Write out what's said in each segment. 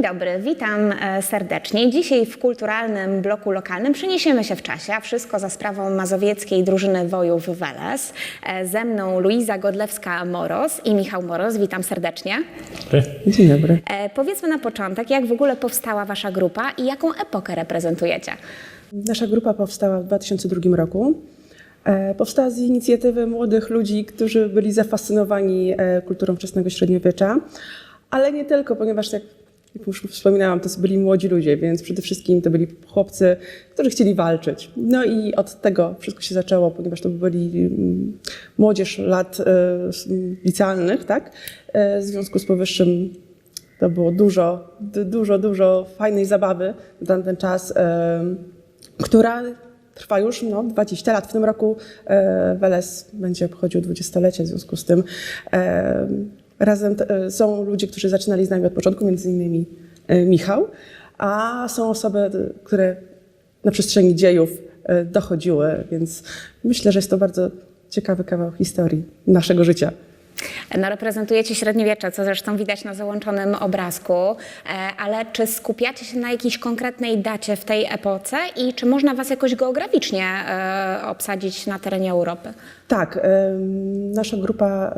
Dzień dobry, witam e, serdecznie. Dzisiaj w kulturalnym bloku lokalnym przeniesiemy się w czasie, a wszystko za sprawą mazowieckiej drużyny Wojów Weles. E, Ze mną Luiza Godlewska-Moros i Michał Moros. Witam serdecznie. Dzień dobry. E, Powiedzmy na początek, jak w ogóle powstała Wasza grupa i jaką epokę reprezentujecie? Nasza grupa powstała w 2002 roku. Powstała z inicjatywy młodych ludzi, którzy byli zafascynowani kulturą wczesnego średniowiecza, ale nie tylko, ponieważ jak jak już wspominałam, to byli młodzi ludzie, więc przede wszystkim to byli chłopcy, którzy chcieli walczyć. No i od tego wszystko się zaczęło, ponieważ to byli mm, młodzież lat e, licealnych, tak? E, W związku z powyższym to było dużo, du- dużo, dużo fajnej zabawy na tamten czas, em, która trwa już no, 20 lat. W tym roku e, Weles będzie obchodził 20-lecie, w związku z tym razem e, są ludzie, którzy zaczynali z nami od początku, między innymi e, Michał, a są osoby, które na przestrzeni dziejów e, dochodziły, więc myślę, że jest to bardzo ciekawy kawał historii naszego życia. No, reprezentujecie średniowiecze, co zresztą widać na załączonym obrazku, ale czy skupiacie się na jakiejś konkretnej dacie w tej epoce i czy można Was jakoś geograficznie obsadzić na terenie Europy? Tak, nasza grupa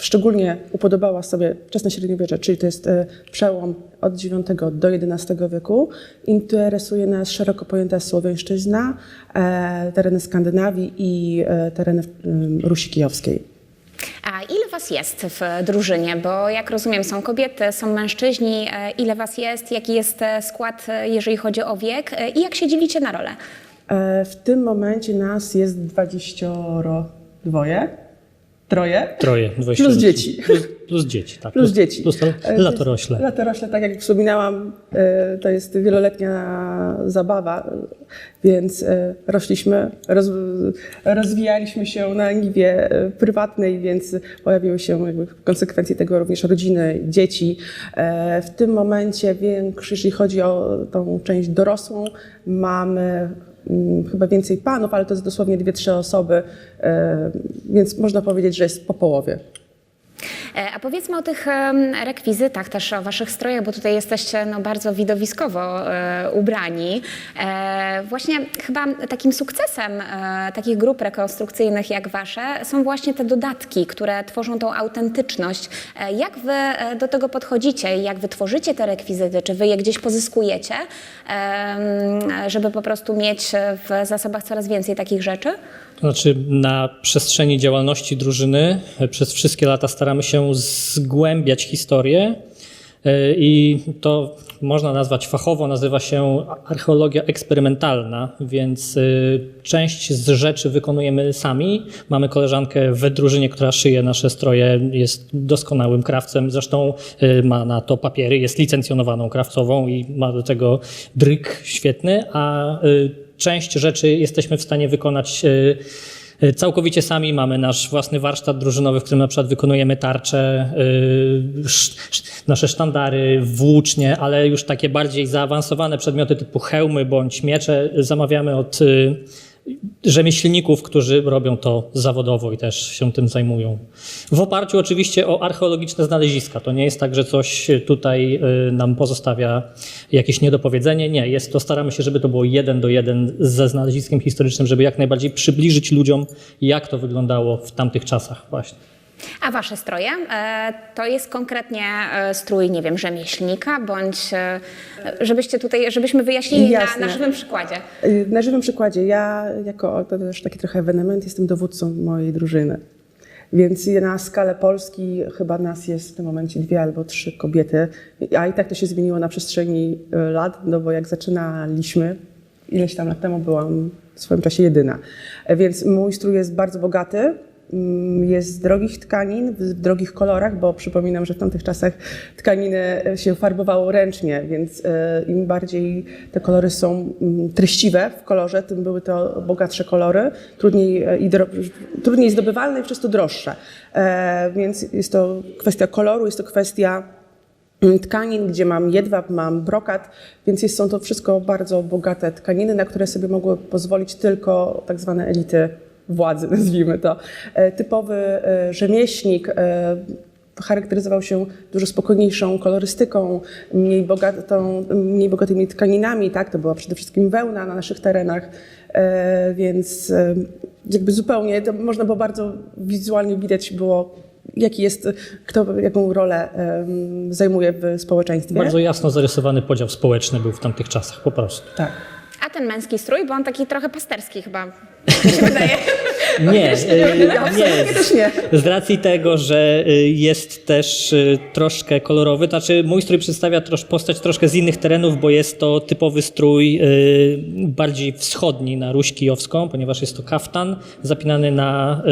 szczególnie upodobała sobie wczesne średniowiecze, czyli to jest e, przełom od IX do XI wieku. Interesuje nas szeroko pojęta słowiańszczyzna, e, tereny Skandynawii i e, tereny Rusi Kijowskiej. A ile Was jest w drużynie? Bo jak rozumiem, są kobiety, są mężczyźni. Ile Was jest? Jaki jest skład, jeżeli chodzi o wiek? I jak się dzielicie na role? W tym momencie nas jest dwadzieścioro dwoje, troje. Troje, 20 Plus dzieci. Plus, plus dzieci, tak. Plus dzieci. Plus E, latorośle. Latorośle, tak jak wspominałam, e, to jest wieloletnia zabawa, więc e, rośliśmy, roz, rozwijaliśmy się na niwie prywatnej, więc pojawiły się jakby w konsekwencji tego również rodziny, dzieci. W tym momencie większy, jeżeli chodzi o tą część dorosłą, mamy chyba więcej panów, ale to jest dosłownie dwie, trzy osoby, e, więc można powiedzieć, że jest po połowie. E, A powiedzmy o tych rekwizytach, też o waszych strojach, bo tutaj jesteście no, bardzo widowiskowo e, ubrani. E, właśnie chyba takim sukcesem takich grup rekonstrukcyjnych jak wasze są właśnie te dodatki, które tworzą tą autentyczność. Jak wy do tego podchodzicie? Jak wy tworzycie te rekwizyty? Czy wy je gdzieś pozyskujecie, żeby po prostu mieć w zasobach coraz więcej takich rzeczy? To znaczy, na przestrzeni działalności drużyny e, przez wszystkie lata staramy się zgłębiać historię e, i to można nazwać fachowo, nazywa się archeologia eksperymentalna, więc e, część z rzeczy wykonujemy sami. Mamy koleżankę w drużynie, która szyje nasze stroje, jest doskonałym krawcem, zresztą ma na to papiery, jest licencjonowaną krawcową i ma do tego dryk świetny, a część rzeczy jesteśmy w stanie wykonać e, e, całkowicie sami. Mamy nasz własny warsztat drużynowy, w którym na przykład wykonujemy tarcze, e, sz- sz- nasze sztandary, włócznie, ale już takie bardziej zaawansowane przedmioty typu hełmy bądź miecze zamawiamy od rzemieślników, którzy robią to zawodowo i też się tym zajmują. W oparciu oczywiście o archeologiczne znaleziska. To nie jest tak, że coś tutaj y, nam pozostawia jakieś niedopowiedzenie. Nie, jest to, staramy się, żeby to było jeden do jeden ze znaleziskiem historycznym, żeby jak najbardziej przybliżyć ludziom, jak to wyglądało w tamtych czasach właśnie. A wasze stroje e, to jest konkretnie e, strój, nie wiem, rzemieślnika, bądź e, żebyście tutaj, żebyśmy wyjaśnili na, na żywym przykładzie. Y, Na żywym przykładzie, ja jako to też taki trochę ewenement, jestem dowódcą mojej drużyny. Więc na skalę Polski chyba nas jest w tym momencie dwie albo trzy kobiety, a i tak to się zmieniło na przestrzeni y, lat, no bo jak zaczynaliśmy, ileś tam lat temu byłam w swoim czasie jedyna. Więc mój strój jest bardzo bogaty, jest z drogich tkanin, w drogich kolorach, bo przypominam, że w tamtych czasach tkaniny się farbowało ręcznie, więc e, im bardziej te kolory są mm, treściwe w kolorze, tym były to bogatsze kolory, trudniej, e, i trudniej zdobywalne i przez to droższe. E, Więc jest to kwestia koloru, jest to kwestia mm, tkanin, gdzie mam jedwab, mam brokat, więc jest, są to wszystko bardzo bogate tkaniny, na które sobie mogły pozwolić tylko tak zwane elity władzy, nazwijmy to. E, Typowy e, rzemieślnik e, charakteryzował się dużo spokojniejszą kolorystyką, mniej, bogatą, mniej bogatymi tkaninami, tak? To była przede wszystkim wełna na naszych terenach, więc jakby zupełnie, to można było bardzo wizualnie widać było, jaki jest, kto jaką rolę zajmuje w społeczeństwie. Bardzo jasno zarysowany podział społeczny był w tamtych czasach, po prostu. Tak. A ten męski strój, bo on taki trochę pasterski chyba, mi się wydaje. Nie, e, też nie. Z racji tego, że y, jest też y, troszkę kolorowy, to znaczy mój strój przedstawia trosz, postać troszkę z innych terenów, bo jest to typowy strój y, bardziej wschodni na Ruś Kijowską, ponieważ jest to kaftan zapinany na,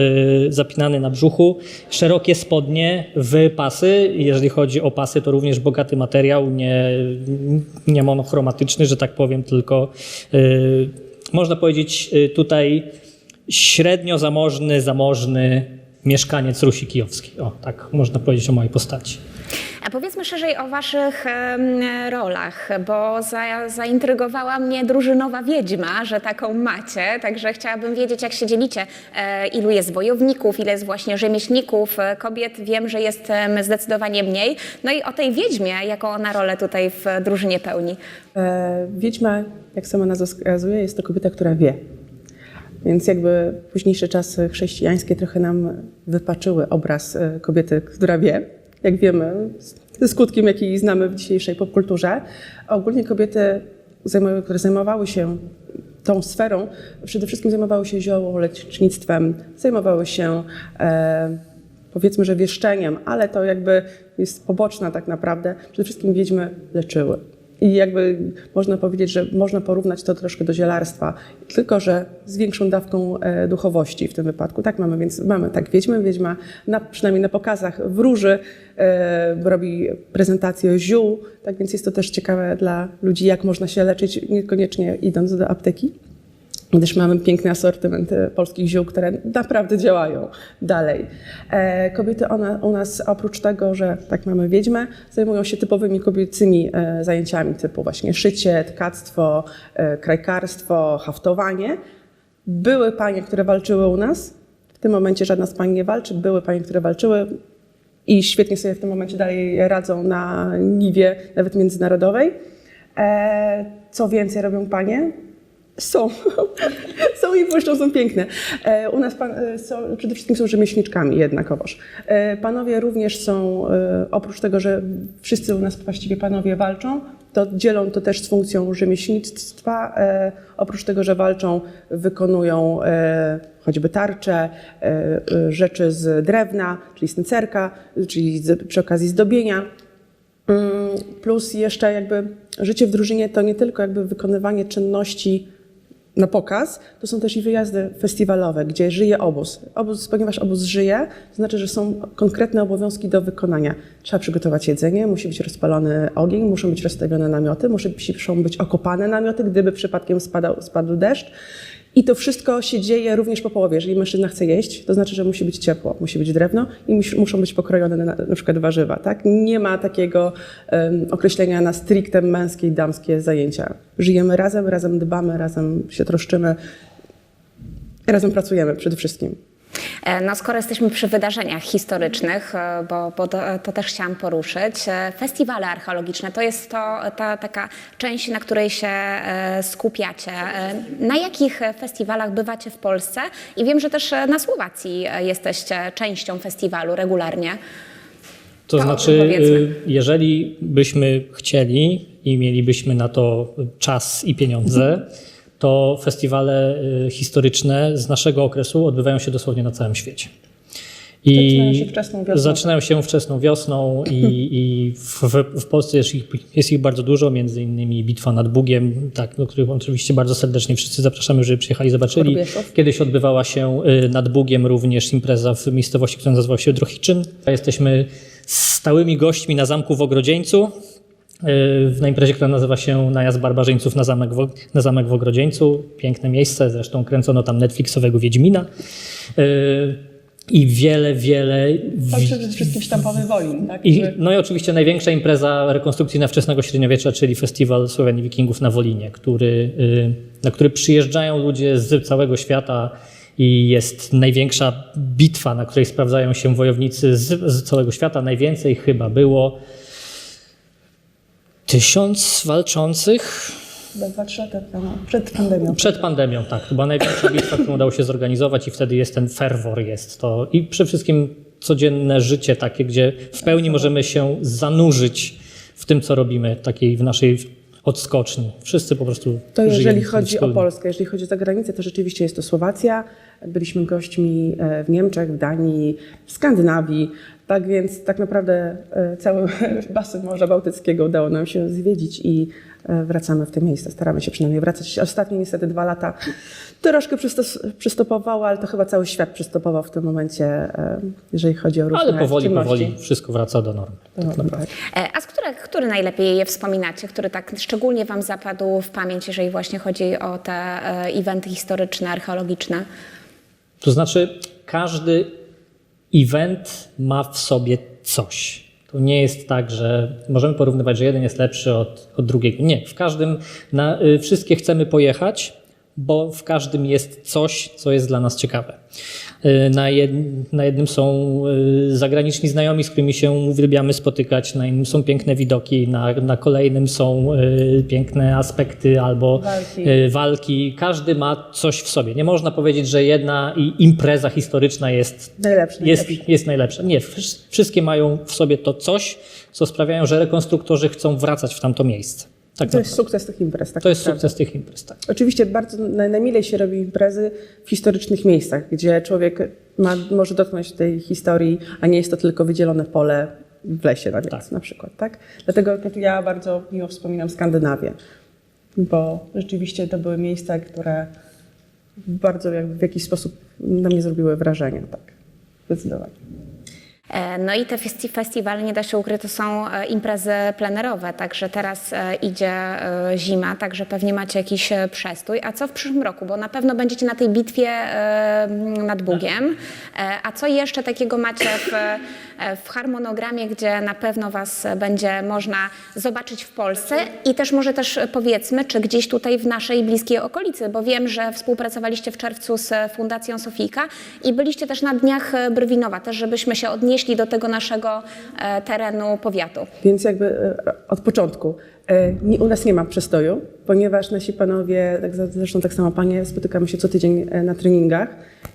zapinany na brzuchu, szerokie spodnie w pasy. Jeżeli chodzi o pasy, to również bogaty materiał, nie, nie monochromatyczny, że tak powiem, tylko można powiedzieć y, tutaj średnio zamożny, zamożny mieszkaniec Rusi Kijowskiej. O, tak można powiedzieć o mojej postaci. A powiedzmy szerzej o waszych rolach, bo za, zaintrygowała mnie drużynowa wiedźma, że taką macie, także chciałabym wiedzieć, jak się dzielicie, e, ilu jest wojowników, ile jest właśnie rzemieślników, e, kobiet wiem, że jest zdecydowanie mniej. No i o tej wiedźmie, jaką ona rolę tutaj w drużynie pełni. E, Wiedźma, jak sama nazwa wskazuje, jest to kobieta, która wie. Więc jakby późniejsze czasy chrześcijańskie trochę nam wypaczyły obraz kobiety, która wie, jak wiemy, ze skutkiem, jaki znamy w dzisiejszej popkulturze. Ogólnie kobiety, które zajmowały się tą sferą, przede wszystkim zajmowały się ziołolecznictwem, zajmowały się e, powiedzmy, że wieszczeniem, ale to jakby jest poboczna tak naprawdę. Przede wszystkim wiedźmy leczyły. I jakby można powiedzieć, że można porównać to troszkę do zielarstwa, tylko że z większą dawką e, duchowości w tym wypadku. Tak mamy, więc mamy tak wiedźmę, wiedźma na, przynajmniej na pokazach wróży, e, robi prezentację ziół, tak więc jest to też ciekawe dla ludzi, jak można się leczyć, niekoniecznie idąc do apteki gdyż mamy piękny asortyment polskich ziół, które naprawdę działają dalej. E, kobiety ona, u nas oprócz tego, że tak mamy wiedźmę, zajmują się typowymi kobiecymi e, zajęciami typu właśnie szycie, tkactwo, e, krajkarstwo, haftowanie. Były panie, które walczyły u nas. W tym momencie żadna z pań nie walczy. Były panie, które walczyły i świetnie sobie w tym momencie dalej radzą na niwie nawet międzynarodowej. Co więcej robią panie? Są. są i błyszczą, są piękne. E, u nas pan, e, są, przede wszystkim są rzemieślniczkami jednakowoż. E, panowie również są, oprócz tego, że wszyscy u nas właściwie panowie walczą, to dzielą to też z funkcją rzemieślnictwa. Oprócz tego, że walczą, wykonują choćby tarcze, rzeczy z drewna, czyli sncerka, czyli przy okazji zdobienia. Mm, Plus jeszcze jakby życie w drużynie to nie tylko jakby wykonywanie czynności na pokaz, to są też i wyjazdy festiwalowe, gdzie żyje obóz. obóz. Ponieważ obóz żyje, to znaczy, że są konkretne obowiązki do wykonania. Trzeba przygotować jedzenie, musi być rozpalony ogień, muszą być rozstawione namioty, muszą być, okopane namioty, gdyby przypadkiem spadał, spadł deszcz. I to wszystko się dzieje również po połowie. Jeżeli mężczyzna chce jeść, to znaczy, że musi być ciepło, musi być drewno i mus, muszą być pokrojone na, na przykład warzywa. Tak? Nie ma takiego em, określenia na stricte męskie i damskie zajęcia. Żyjemy razem, razem dbamy, razem się troszczymy, razem pracujemy przede wszystkim. E, No skoro jesteśmy przy wydarzeniach historycznych, e, bo, bo to, to też chciałam poruszyć, e, festiwale archeologiczne to jest to ta taka część, na której się e, skupiacie. E, Na jakich e, festiwalach bywacie w Polsce? I wiem, że też e, na Słowacji e, jesteście częścią festiwalu regularnie. To To znaczy, jeżeli byśmy chcieli i mielibyśmy na to czas i pieniądze, to festiwale y, historyczne z naszego okresu odbywają się dosłownie na całym świecie. Zaczynają się wczesną wiosną. Zaczynają się wczesną wiosną i, i w, w, Polsce jest ich, jest ich bardzo dużo, między innymi Bitwa nad Bugiem, tak, do których oczywiście bardzo serdecznie wszyscy zapraszamy, żeby przyjechali, zobaczyli. Korbieszów. Kiedyś odbywała się y, nad Bugiem również impreza w miejscowości, która nazywała się Drohiczyn. Jesteśmy stałymi gośćmi na zamku w Ogrodzieńcu, na imprezie, która nazywa się Najazd Barbarzyńców na zamek, w, na zamek w Ogrodzieńcu. Piękne miejsce, zresztą kręcono tam Netflixowego Wiedźmina. Y, I wiele, wiele... To przede wszystkim sztampowy Wolin. Tak? I, no i oczywiście największa impreza rekonstrukcyjna wczesnego średniowiecza, czyli festiwal Słowian i Wikingów na Wolinie, który, y, na który przyjeżdżają ludzie z całego świata i jest największa bitwa, na której sprawdzają się wojownicy z, z całego świata. Najwięcej chyba było tysiąc walczących Chyba dwa, trzy lata temu, przed pandemią. przed pandemią, tak. Była największa bitwa, którą udało się zorganizować i wtedy jest ten ferwor, jest to i przede wszystkim codzienne życie takie, gdzie w pełni możemy się zanurzyć w tym, co robimy, takiej w naszej odskoczni. Wszyscy po prostu To jeżeli chodzi o. Polskę, jeżeli chodzi o zagranicę, to rzeczywiście jest to Słowacja. Byliśmy gośćmi e, w Niemczech, w Danii, w Skandynawii. Tak więc tak naprawdę e, cały basen Morza Bałtyckiego udało nam się zwiedzić i e, wracamy w te miejsca. Staramy się przynajmniej wracać. Ostatnie niestety dwa lata troszkę przystopowało, ale to chyba cały świat przystopował w tym momencie, e, jeżeli chodzi o różne Ale powoli, czynności. powoli wszystko wraca do normy. To Tak naprawdę. tak. A z których, który najlepiej je wspominacie, który tak szczególnie Wam zapadł w pamięć, jeżeli właśnie chodzi o te eventy historyczne, archeologiczne? To znaczy, każdy event ma w sobie coś. To nie jest tak, że możemy porównywać, że jeden jest lepszy od, od drugiego. Nie, w każdym, na y, wszystkie chcemy pojechać, bo w każdym jest coś, co jest dla nas ciekawe. Y, Na, jed, na jednym są y, zagraniczni znajomi, z którymi się uwielbiamy spotykać, na innym są piękne widoki, na, na kolejnym są y, piękne aspekty albo Walki. walki. Każdy ma coś w sobie. Nie można powiedzieć, że jedna impreza historyczna jest Najlepszy, jest, najlepszy. jest najlepsza. Nie, wsz- wszystkie mają w sobie to coś, co sprawiają, że rekonstruktorzy chcą wracać w tamto miejsce. Tak To jest naprawdę. sukces tych imprez. Tak to jest naprawdę. sukces tych imprez. Tak. Oczywiście bardzo naj- najmilej się robi imprezy w historycznych miejscach, gdzie człowiek ma, może dotknąć tej historii, a nie jest to tylko wydzielone pole w lesie na, Tak. na przykład. Tak? Dlatego to ja bardzo miło wspominam Skandynawię, bo rzeczywiście to były miejsca, które bardzo w jakiś sposób na mnie zrobiły wrażenie. Tak, zdecydowanie. E, No i te festi- festiwale, nie da się ukryć, to są e, imprezy plenerowe, także teraz e, idzie zima, także pewnie macie jakiś przestój. A co w przyszłym roku? Bo na pewno będziecie na tej bitwie nad Bugiem. A co jeszcze takiego macie w, w harmonogramie, gdzie na pewno Was będzie można zobaczyć w Polsce i też może też powiedzmy, czy gdzieś tutaj w naszej bliskiej okolicy, bo wiem, że współpracowaliście w czerwcu z Fundacją Sofijka i byliście też na dniach Brwinowa, też żebyśmy się odnieśli do tego naszego e, terenu powiatu. Więc jakby e, od początku e, u nas nie ma przestoju, ponieważ nasi panowie, tak zresztą tak samo panie, spotykamy się co tydzień na treningach,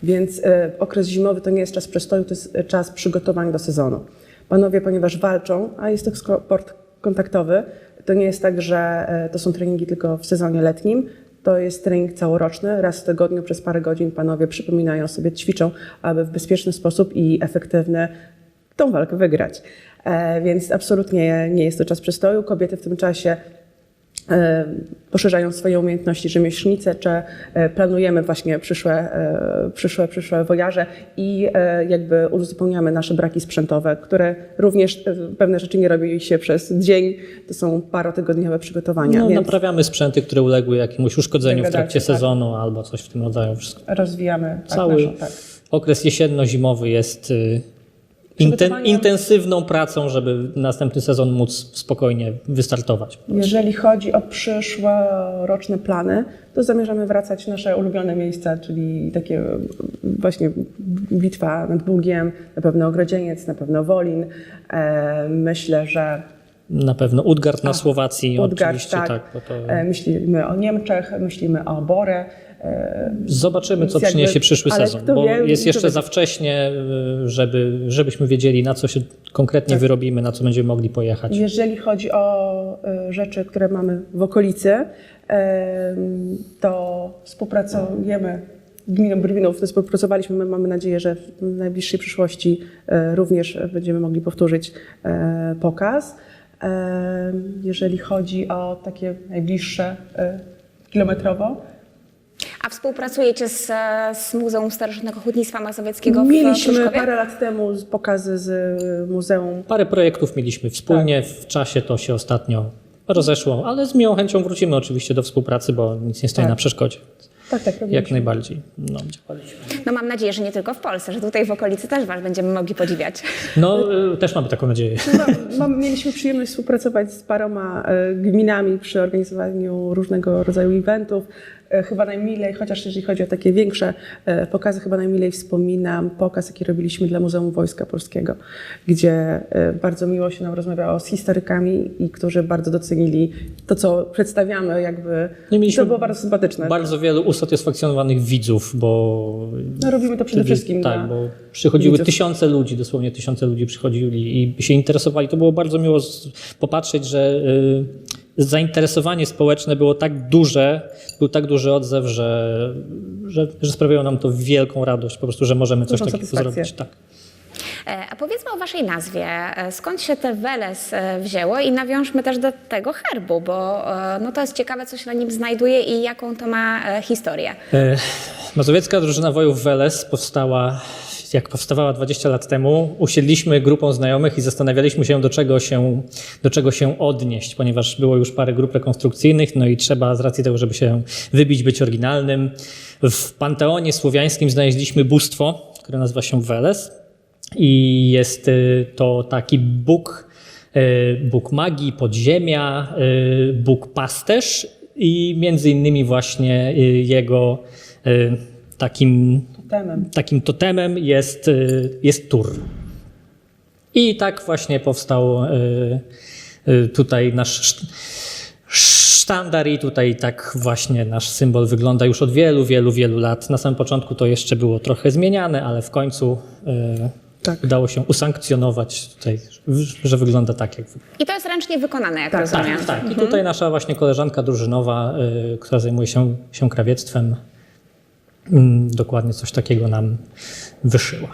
więc okres zimowy to nie jest czas przestoju, to jest czas przygotowań do sezonu. Panowie, ponieważ walczą, a jest to sport kontaktowy, to nie jest tak, że to są treningi tylko w sezonie letnim, to jest trening całoroczny. Raz w tygodniu przez parę godzin panowie przypominają sobie, ćwiczą, aby w bezpieczny sposób i efektywny tą walkę wygrać. E, więc absolutnie nie jest to czas przestoju. Kobiety w tym czasie e, poszerzają swoje umiejętności rzemieślnicze, czy e, planujemy właśnie przyszłe, przyszłe, przyszłe wojaże i jakby uzupełniamy nasze braki sprzętowe, które również pewne rzeczy nie robi się przez dzień. To są parotygodniowe przygotowania. No, więc naprawiamy sprzęty, które uległy jakiemuś uszkodzeniu w trakcie tak. sezonu albo coś w tym rodzaju. Wszystko. rozwijamy tak, Cały naszą, tak. okres jesienno-zimowy jest y, inten, intensywną pracą, żeby następny sezon móc spokojnie wystartować. Jeżeli chodzi o przyszłoroczne plany, to zamierzamy wracać w nasze ulubione miejsca, czyli takie właśnie bitwa nad Bugiem, na pewno Ogrodzieniec, na pewno Wolin. E, myślę, że Na pewno Utgard na Słowacji Udgard, oczywiście, tak. tak. to E, myślimy o Niemczech, myślimy o Borę. Zobaczymy, co jakby- przyniesie przyszły sezon, bo wie, jest jeszcze za wcześnie, y, żeby, żebyśmy wiedzieli, na co się konkretnie Tak. wyrobimy, na co będziemy mogli pojechać. Jeżeli chodzi o e, rzeczy, które mamy w okolicy, em, to współpracujemy z gminą Brwinów, współpracowaliśmy, my mamy nadzieję, że w najbliższej przyszłości również będziemy mogli powtórzyć pokaz. Jeżeli chodzi o takie najbliższe kilometrowo, A współpracujecie z, z Muzeum Starożytnego Hutnictwa Mazowieckiego w mieliśmy Pruszkowie? parę lat temu pokazy z e, Muzeum Parę projektów mieliśmy wspólnie, Tak. w czasie to się ostatnio rozeszło, ale z miłą chęcią wrócimy oczywiście do współpracy, bo nic nie stoi Tak. na przeszkodzie. Tak, tak, Jak najbardziej. No, działaliśmy. No mam nadzieję, że nie tylko w Polsce, że tutaj w okolicy też Was będziemy mogli podziwiać. No, y, też mamy taką nadzieję. Mam, mieliśmy przyjemność współpracować z paroma e, gminami przy organizowaniu różnego rodzaju eventów. E, chyba najmilej, chociaż jeżeli chodzi o takie większe e, pokazy, chyba najmilej wspominam pokaz, jaki robiliśmy dla Muzeum Wojska Polskiego, gdzie e, bardzo miło się nam rozmawiało z historykami i którzy bardzo docenili to, co przedstawiamy, jakby No to było bardzo sympatyczne. Bardzo wielu usatysfakcjonowanych widzów, bo No, robimy to przede wszystkim Tak, bo przychodziły widzów. tysiące ludzi, dosłownie tysiące ludzi przychodzili i się interesowali. To było bardzo miło popatrzeć, że y, zainteresowanie społeczne było tak duże, był tak duży odzew, że, że, że sprawiało nam to wielką radość, po prostu, że możemy coś Dużą takiego zrobić. Tak. E, A powiedzmy o waszej nazwie. E, Skąd się te Weles e, wzięło i nawiążmy też do tego herbu, bo no to jest ciekawe, co się na nim znajduje i jaką to ma historię. Mazowiecka drużyna wojów Weles powstała, jak powstawała 20 lat temu, usiedliśmy grupą znajomych i zastanawialiśmy się do, czego się, do czego się odnieść, ponieważ było już parę grup rekonstrukcyjnych, no i trzeba z racji tego, żeby się wybić, być oryginalnym. W panteonie słowiańskim znaleźliśmy bóstwo, które nazywa się Weles i jest y, to taki Bóg, y, Bóg magii, podziemia, y, Bóg pasterz i między innymi właśnie jego takim, Temem. takim totemem jest, y, jest Tur. I tak właśnie powstał y, y, tutaj nasz szt- sztandar i tutaj tak właśnie nasz symbol wygląda już od wielu, wielu, wielu lat. Na samym początku to jeszcze było trochę zmieniane, ale w końcu Tak. udało się usankcjonować tutaj, że wygląda tak, jak wygląda. I to jest ręcznie wykonane, jak Tak, rozumiem. Tak, tak. I tutaj nasza właśnie koleżanka drużynowa, która zajmuje się, się krawiectwem, dokładnie coś takiego nam wyszyła.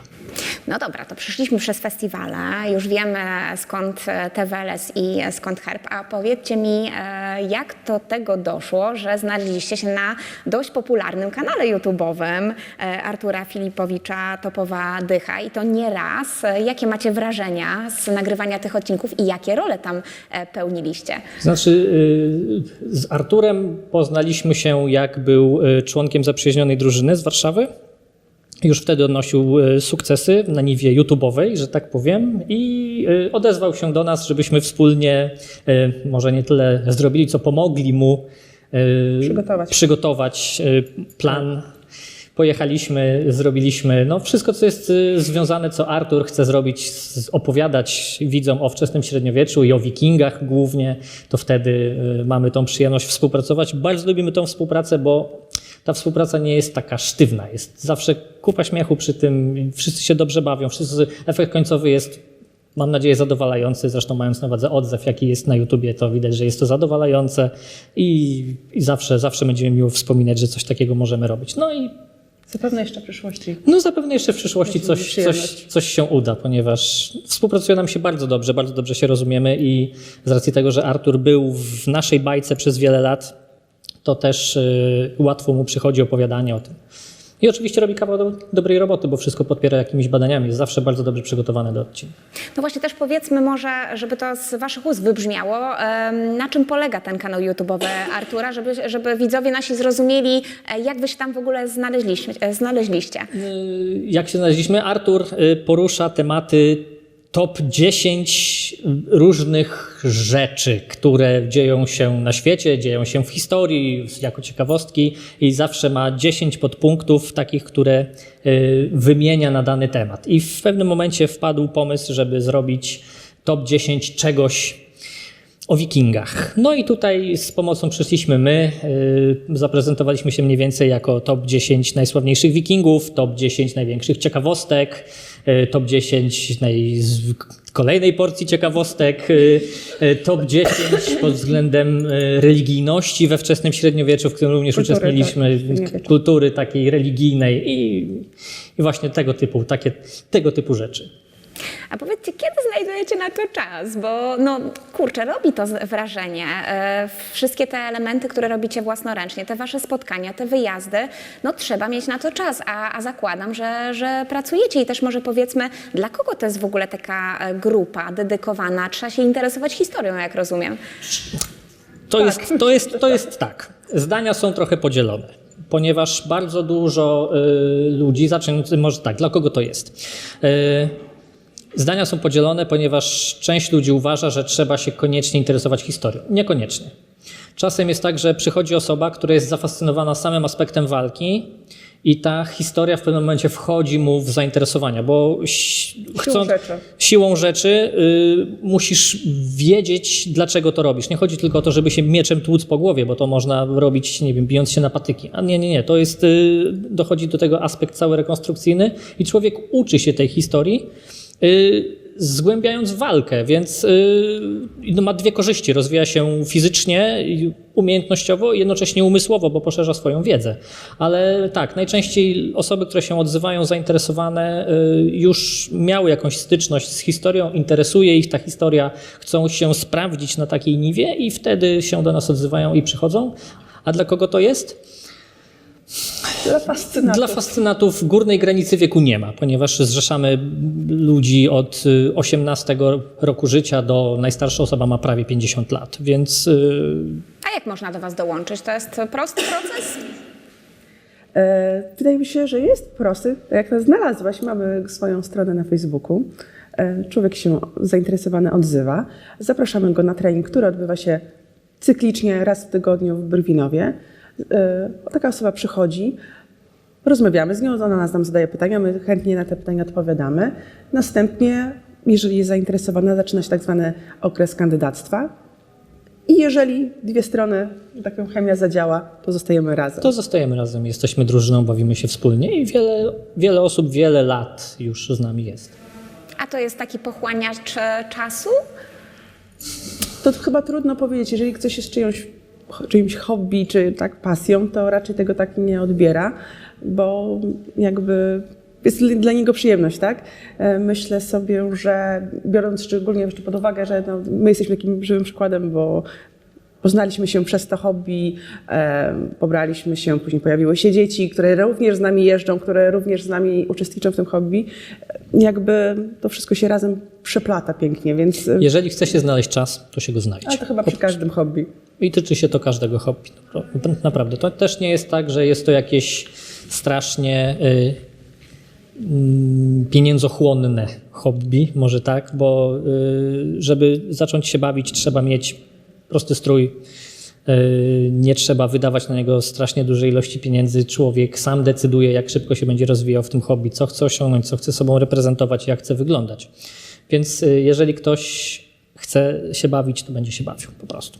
No dobra, to przeszliśmy przez festiwale, już wiemy skąd e, te Weles i e, skąd herb, a powiedzcie mi, e, jak do tego doszło, że znaleźliście się na dość popularnym kanale YouTube'owym Artura Filipowicza Topowa Dycha i to nie raz. Jakie macie wrażenia z nagrywania tych odcinków i jakie role tam pełniliście? Znaczy, z Arturem poznaliśmy się, jak był członkiem zaprzyjaźnionej drużyny z Warszawy. Już wtedy odnosił y, sukcesy na niwie YouTube'owej, że tak powiem, i y, odezwał się do nas, żebyśmy wspólnie, y, może nie tyle zrobili, co pomogli mu Przygotować. przygotować plan. Pojechaliśmy, zrobiliśmy no, wszystko, co jest związane, co Artur chce zrobić, opowiadać widzom o wczesnym średniowieczu i o wikingach głównie, to wtedy mamy tą przyjemność współpracować. Bardzo lubimy tą współpracę, bo ta współpraca nie jest taka sztywna. Jest zawsze kupa śmiechu przy tym, wszyscy się dobrze bawią, wszyscy, efekt końcowy jest mam nadzieję, zadowalający. Zresztą mając na uwadze odzew, jaki jest na YouTubie, to widać, że jest to zadowalające i, i zawsze, zawsze będziemy miło wspominać, że coś takiego możemy robić. No i Zapewne jeszcze w przyszłości. no zapewne jeszcze w przyszłości coś, coś, coś się uda, ponieważ współpracuje nam się bardzo dobrze, bardzo dobrze się rozumiemy i z racji tego, że Artur był w naszej bajce przez wiele lat, to też y, łatwo mu przychodzi opowiadanie o tym. I oczywiście robi kawał do, dobrej roboty, bo wszystko podpiera jakimiś badaniami. Jest zawsze bardzo dobrze przygotowany do odcinka. No właśnie też powiedzmy może, żeby to z waszych ust wybrzmiało, na czym polega ten kanał YouTube'owy Artura, żeby, żeby widzowie nasi zrozumieli, e, jak wy się tam w ogóle znaleźliście. e, znaleźliście. Y, Jak się znaleźliśmy? Artur y, porusza tematy top 10 różnych rzeczy, które dzieją się na świecie, dzieją się w historii, jako ciekawostki i zawsze ma 10 podpunktów takich, które y, wymienia na dany temat. I w pewnym momencie wpadł pomysł, żeby zrobić top 10 czegoś, o wikingach. No i tutaj z pomocą przyszliśmy my, yy, zaprezentowaliśmy się mniej więcej jako top 10 najsławniejszych wikingów, top 10 największych ciekawostek, yy, top 10 naj... kolejnej porcji ciekawostek, yy, top 10 pod względem religijności we wczesnym średniowieczu, w którym również Kultury, uczestniczyliśmy, tak, kultury takiej religijnej i, i właśnie tego typu, takie, tego typu rzeczy. A powiedzcie, kiedy znajdujecie na to czas? Bo no kurczę, robi to wrażenie. E, Wszystkie te elementy, które robicie własnoręcznie, te wasze spotkania, te wyjazdy, no trzeba mieć na to czas, a, a zakładam, że, że pracujecie i też może powiedzmy, dla kogo to jest w ogóle taka e, grupa dedykowana? Trzeba się interesować historią, jak rozumiem. To, jest, to, jest, to jest tak. Zdania są trochę podzielone, ponieważ bardzo dużo y, ludzi, zacząć, może tak, dla kogo to jest? Y, zdania są podzielone, ponieważ część ludzi uważa, że trzeba się koniecznie interesować historią. Niekoniecznie. Czasem jest tak, że przychodzi osoba, która jest zafascynowana samym aspektem walki i ta historia w pewnym momencie wchodzi mu w zainteresowania, bo chcąc, rzeczy. siłą rzeczy y, musisz wiedzieć, dlaczego to robisz. Nie chodzi tylko o to, żeby się mieczem tłuc po głowie, bo to można robić, nie wiem, bijąc się na patyki. A nie, nie, nie. To jest, y, dochodzi do tego aspekt cały rekonstrukcyjny i człowiek uczy się tej historii, zgłębiając walkę, więc y, no, ma dwie korzyści. Rozwija się fizycznie, umiejętnościowo i jednocześnie umysłowo, bo poszerza swoją wiedzę. Ale tak, najczęściej osoby, które się odzywają zainteresowane, y, już miały jakąś styczność z historią, interesuje ich ta historia, chcą się sprawdzić na takiej niwie i wtedy się do nas odzywają i przychodzą. A dla kogo to jest? Dla fascynatów. Dla fascynatów górnej granicy wieku nie ma, ponieważ zrzeszamy ludzi od y, 18 roku życia do najstarsza osoba ma prawie 50 lat, więc y, A jak można do Was dołączyć? To jest prosty proces? E, Wydaje mi się, że jest prosty. Tak Jak nas znalazłaś, mamy swoją stronę na Facebooku. E, Człowiek się zainteresowany odzywa. Zapraszamy go na trening, który odbywa się cyklicznie raz w tygodniu w Brwinowie. E, Taka osoba przychodzi, rozmawiamy z nią, ona nas nam zadaje pytania, my chętnie na te pytania odpowiadamy. Następnie, jeżeli jest zainteresowana, zaczyna się tak zwany okres kandydactwa. I jeżeli dwie strony, że tak powiem, chemia zadziała, to zostajemy razem. to zostajemy razem, jesteśmy drużyną, bawimy się wspólnie i wiele, wiele osób wiele lat już z nami jest. A to jest taki pochłaniacz e, czasu? To chyba trudno powiedzieć, jeżeli ktoś jest czyjąś, czyimś hobby czy tak pasją, to raczej tego tak nie odbiera, bo jakby jest dla niego przyjemność, tak? E, Myślę sobie, że biorąc szczególnie jeszcze pod uwagę, że no, my jesteśmy takim żywym przykładem, bo poznaliśmy się przez to hobby, e, pobraliśmy się, później pojawiły się dzieci, które również z nami jeżdżą, które również z nami uczestniczą w tym hobby. E, Jakby to wszystko się razem przeplata pięknie, więc... e, Jeżeli chce się znaleźć czas, to się go znajdzie. ale to chyba przy każdym hobby. I tyczy się to każdego hobby. Napra- Naprawdę. To też nie jest tak, że jest to jakieś strasznie y, mm, pieniędzochłonne hobby, może tak, bo y, żeby zacząć się bawić, trzeba mieć prosty strój. y, Nie trzeba wydawać na niego strasznie dużej ilości pieniędzy. Człowiek sam decyduje, jak szybko się będzie rozwijał w tym hobby, co chce osiągnąć, co chce sobą reprezentować, jak chce wyglądać. Więc jeżeli ktoś chce się bawić, to będzie się bawił po prostu.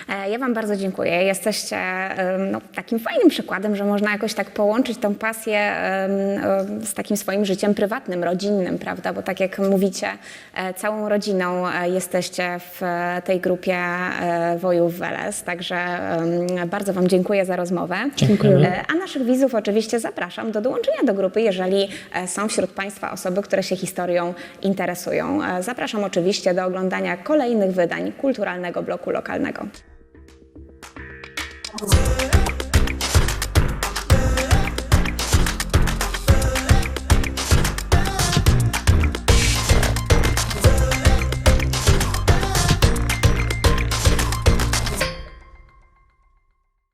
Ja Wam bardzo dziękuję. Jesteście no, takim fajnym przykładem, że można jakoś tak połączyć tą pasję z takim swoim życiem prywatnym, rodzinnym, prawda? Bo tak jak mówicie, e, całą rodziną e, jesteście w e, tej grupie e, Wojów Weles, także bardzo Wam dziękuję za rozmowę. Dziękujemy. E, A naszych widzów oczywiście zapraszam do dołączenia do grupy, jeżeli e, są wśród Państwa osoby, które się historią interesują. E, Zapraszam oczywiście do oglądania kolejnych wydań kulturalnego bloku lokalnego. Yeah.